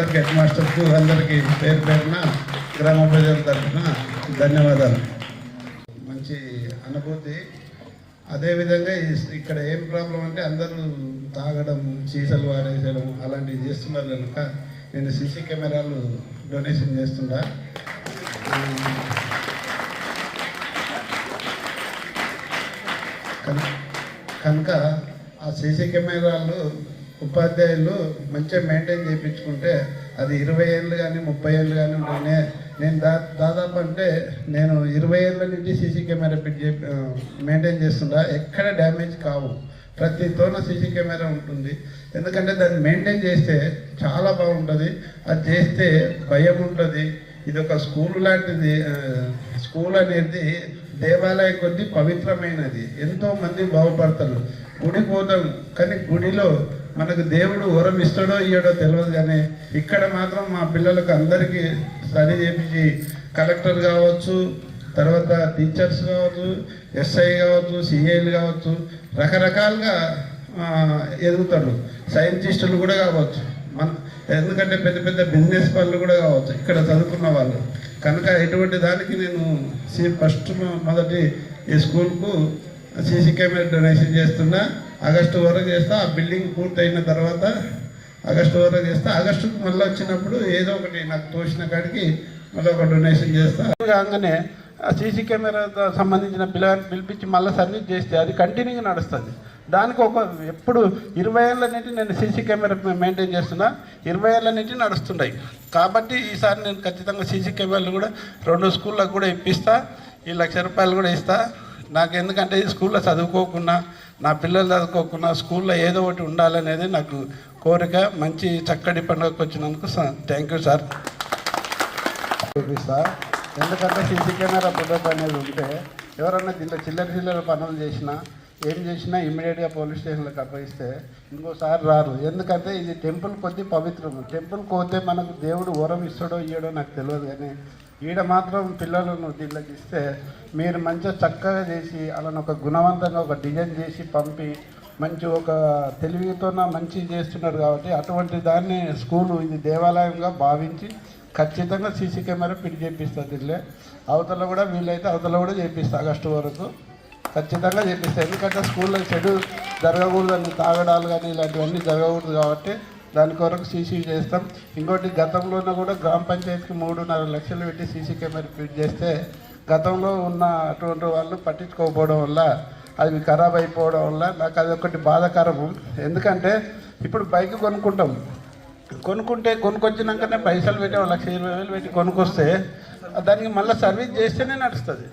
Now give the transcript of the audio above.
అందరికి హెడ్ మాస్టర్కు అందరికీ పేరు పేరున గ్రామ ప్రజల తరఫున ధన్యవాదాలు. మంచి అనుభూతి. అదేవిధంగా ఇక్కడ ఏం ప్రాబ్లం అంటే అందరూ తాగడం సీసాలు వాడేసడం అలాంటివి చేస్తున్నారు కనుక నేను సీసీ కెమెరాలు డొనేషన్ చేస్తుండా కనుక ఆ సీసీ కెమెరాలు ఉపాధ్యాయులు మంచిగా మెయింటైన్ చేయించుకుంటే అది ఇరవై ఏళ్ళు కానీ ముప్పై ఏళ్ళు కానీ ఉంటేనే నేను దా దాదాపు అంటే నేను ఇరవై ఏళ్ళ నుంచి సీసీ కెమెరా పెట్టి మెయింటైన్ చేస్తుంటా. ఎక్కడ డ్యామేజ్ కావు. ప్రతి తోన సీసీ కెమెరా ఉంటుంది. ఎందుకంటే దాన్ని మెయింటైన్ చేస్తే చాలా బాగుంటుంది. అది చేస్తే భయం ఉంటుంది. ఇది ఒక స్కూల్ లాంటిది స్కూల్ అనేది దేవాలయం కొద్ది పవిత్రమైనది. ఎంతోమంది బాగుపడతారు. గుడి పోతాం కానీ గుడిలో మనకు దేవుడు వరం ఇస్తాడో ఇయ్యడో తెలియదు కానీ ఇక్కడ మాత్రం మా పిల్లలకు అందరికీ స్టడీ చేపించి కలెక్టర్ కావచ్చు తర్వాత టీచర్స్ కావచ్చు ఎస్ఐ కావచ్చు సిఐలు కావచ్చు రకరకాలుగా ఎదుగుతాడు ఎదుగుతారు. సైంటిస్టులు కూడా కావచ్చు. మన ఎందుకంటే పెద్ద పెద్ద బిజినెస్ వాళ్ళు కూడా కావచ్చు ఇక్కడ చదువుకున్న వాళ్ళు. కనుక ఎటువంటి దానికి నేను సి ఫస్ట్ మొదటి ఈ స్కూల్కు సీసీ కెమెరా డొనేషన్ చేస్తున్నా. ఆగస్టు వరకు చేస్తా ఆ బిల్డింగ్ పూర్తయిన తర్వాత ఆగస్టు వరకు చేస్తా. ఆగస్టుకు మళ్ళీ వచ్చినప్పుడు ఏదో ఒకటి నాకు తోచిన కాడికి మళ్ళీ ఒక డొనేషన్ చేస్తా. కాగానే ఆ సీసీ కెమెరాతో సంబంధించిన పిల్లగాన్ని పిలిపించి మళ్ళీ సర్వీస్ చేస్తే అది కంటిన్యూగా నడుస్తుంది. దానికి ఒక ఎప్పుడు ఇరవై ఏళ్ళ నుండి నేను సీసీ కెమెరా మెయింటైన్ చేస్తున్నా. ఇరవై ఏళ్ళ నుంచి నడుస్తున్నాయి కాబట్టి ఈసారి నేను ఖచ్చితంగా సీసీ కెమెరాలు కూడా రెండు స్కూళ్ళకు కూడా ఇప్పిస్తా. ఈ లక్ష రూపాయలు కూడా ఇస్తా. నాకు ఎందుకంటే ఈ స్కూల్లో చదువుకోకుండా నా పిల్లలు చదువుకోకుండా స్కూల్లో ఏదో ఒకటి ఉండాలనేది నాకు కోరిక. మంచి చక్కటి పండుగకు వచ్చినందుకు థ్యాంక్ యూ సార్. చూపిస్తా ఎందుకంటే సీసీ కెమెరా పద్ధతి అనేది ఉంటే ఎవరన్నా దీంట్లో చిల్లర చిల్లర పనులు చేసినా ఏం చేసినా ఇమ్మీడియట్గా పోలీస్ స్టేషన్లకు అప్పగిస్తే ఇంకోసారి రారు. ఎందుకంటే ఇది టెంపుల్ కొద్ది పవిత్రం. టెంపుల్ పోతే మనకు దేవుడు వరం ఇస్తాడో ఇయ్యడో నాకు తెలియదు కానీ ఈడ మాత్రం పిల్లలను దీంట్లోకి ఇస్తే మీరు మంచిగా చక్కగా చేసి అలా ఒక గుణవంతంగా ఒక డిజైన్ చేసి పంపి మంచి ఒక తెలివితోన మంచి చేస్తున్నారు కాబట్టి అటువంటి దాన్ని స్కూలు ఇది దేవాలయంగా భావించి ఖచ్చితంగా సీసీ కెమెరా ఫిట్ చేపిస్తా దీనిలో అవతల కూడా వీలైతే అవతల కూడా చేపిస్తా ఆగస్టు వరకు. ఖచ్చితంగా చేపిస్తాయి ఎందుకంటే స్కూల్లో చెడు జరగకూడదని తాగడాలు కానీ ఇలాంటివన్నీ జరగకూడదు కాబట్టి దాని కొరకు సీసీ చేస్తాం. ఇంకోటి గతంలోనూ కూడా గ్రామ పంచాయతీకి మూడున్నర లక్షలు పెట్టి సీసీ కెమెరా ఫిట్ చేస్తే గతంలో ఉన్న అటువంటి వాళ్ళు పట్టించుకోకపోవడం వల్ల అవి ఖరాబ్ అయిపోవడం వల్ల నాకు అది ఒకటి బాధాకరము. ఎందుకంటే ఇప్పుడు బైక్ కొనుక్కుంటాం. కొనుక్కుంటే కొనుక్కొచ్చినాకనే పైసలు పెట్టి లక్ష ఇరవై వేలు పెట్టి కొనుక్కొస్తే దానికి మళ్ళీ సర్వీస్ చేస్తేనే నడుస్తుంది.